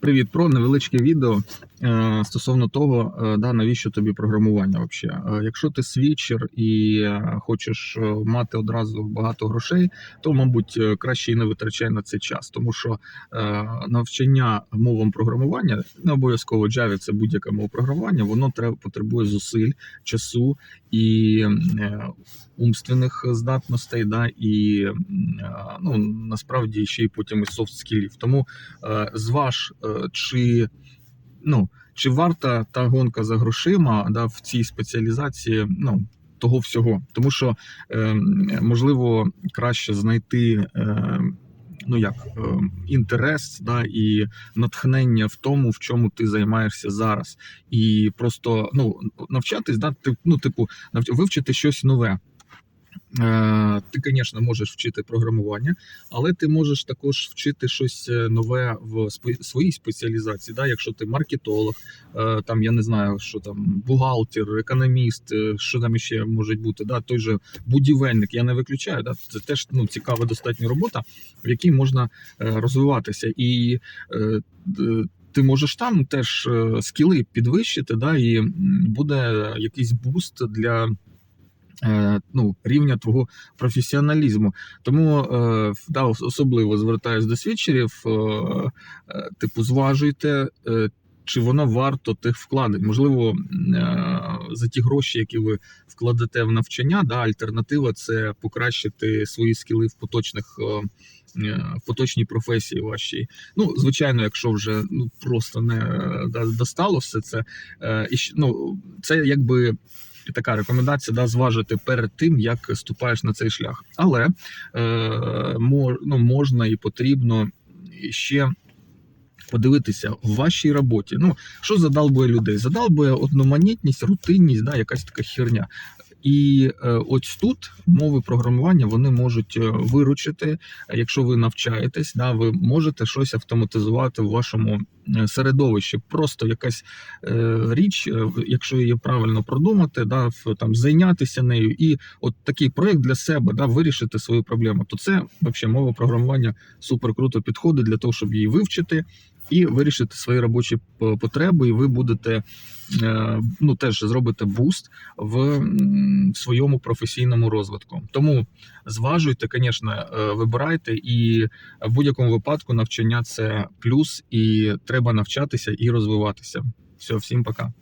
Привіт, про невеличке відео е, стосовно того, е, да, навіщо тобі програмування взагалі. Якщо ти свічер і е, хочеш е, мати одразу багато грошей, то, мабуть, е, краще і не витрачай на це час, тому що е, навчання мовам програмування, не обов'язково Java, це будь-яка мова програмування, воно треба потребує зусиль, часу і е, умственних здатностей, да, і е, ну, насправді ще й потім і софт скілів. Тому е, зваж, е, чи, ну, чи варта та гонка за грошима да, в цій спеціалізації ну, того всього. Тому що, е, можливо, краще знайти. Е, Ну як е, інтерес да, і натхнення в тому, в чому ти займаєшся зараз, і просто ну навчатись, да, ти, ну, типу, вивчити щось нове. Е, Ти, звісно, можеш вчити програмування, але ти можеш також вчити щось е, нове в своїй спеціалізації. Да? Якщо ти маркетолог, е, там я не знаю, що там бухгалтер, економіст, що там ще може бути, да? той же будівельник, я не виключаю. Да? Це теж ну, цікава достатньо робота, в якій можна розвиватися. І ти можеш там теж скіли підвищити, да? і буде якийсь буст для ну, рівня твого професіоналізму. Тому е, да, особливо звертаюсь до свідчерів, е, е, типу, зважуйте. е, Чи воно варто тих вкладень? Можливо, е, за ті гроші, які ви вкладете в навчання, да, альтернатива це покращити свої скіли в поточних е, е, в поточній професії вашій. Ну, звичайно, якщо вже ну просто не е, достало все це, е, і ну, це якби така рекомендація да, зважити перед тим, як ступаєш на цей шлях. Але е, мож, ну, можна і потрібно ще. Подивитися в вашій роботі. Ну, що задалбує людей? Задалбує одноманітність, рутинність, да, якась така херня. І е, ось тут мови програмування вони можуть е, виручити, якщо ви навчаєтесь, да, ви можете щось автоматизувати в вашому е, середовищі. Просто якась річ, якщо її правильно продумати, да, там зайнятися нею, і от такий проект для себе да, вирішити свою проблему, то це взагалі мова програмування супер круто підходить для того, щоб її вивчити. І вирішити свої робочі потреби, і ви будете е, ну теж зробите буст в своєму професійному розвитку. Тому зважуйте, звісно, е, вибирайте, і в будь-якому випадку навчання це плюс, і треба навчатися і розвиватися. Все, всім пока.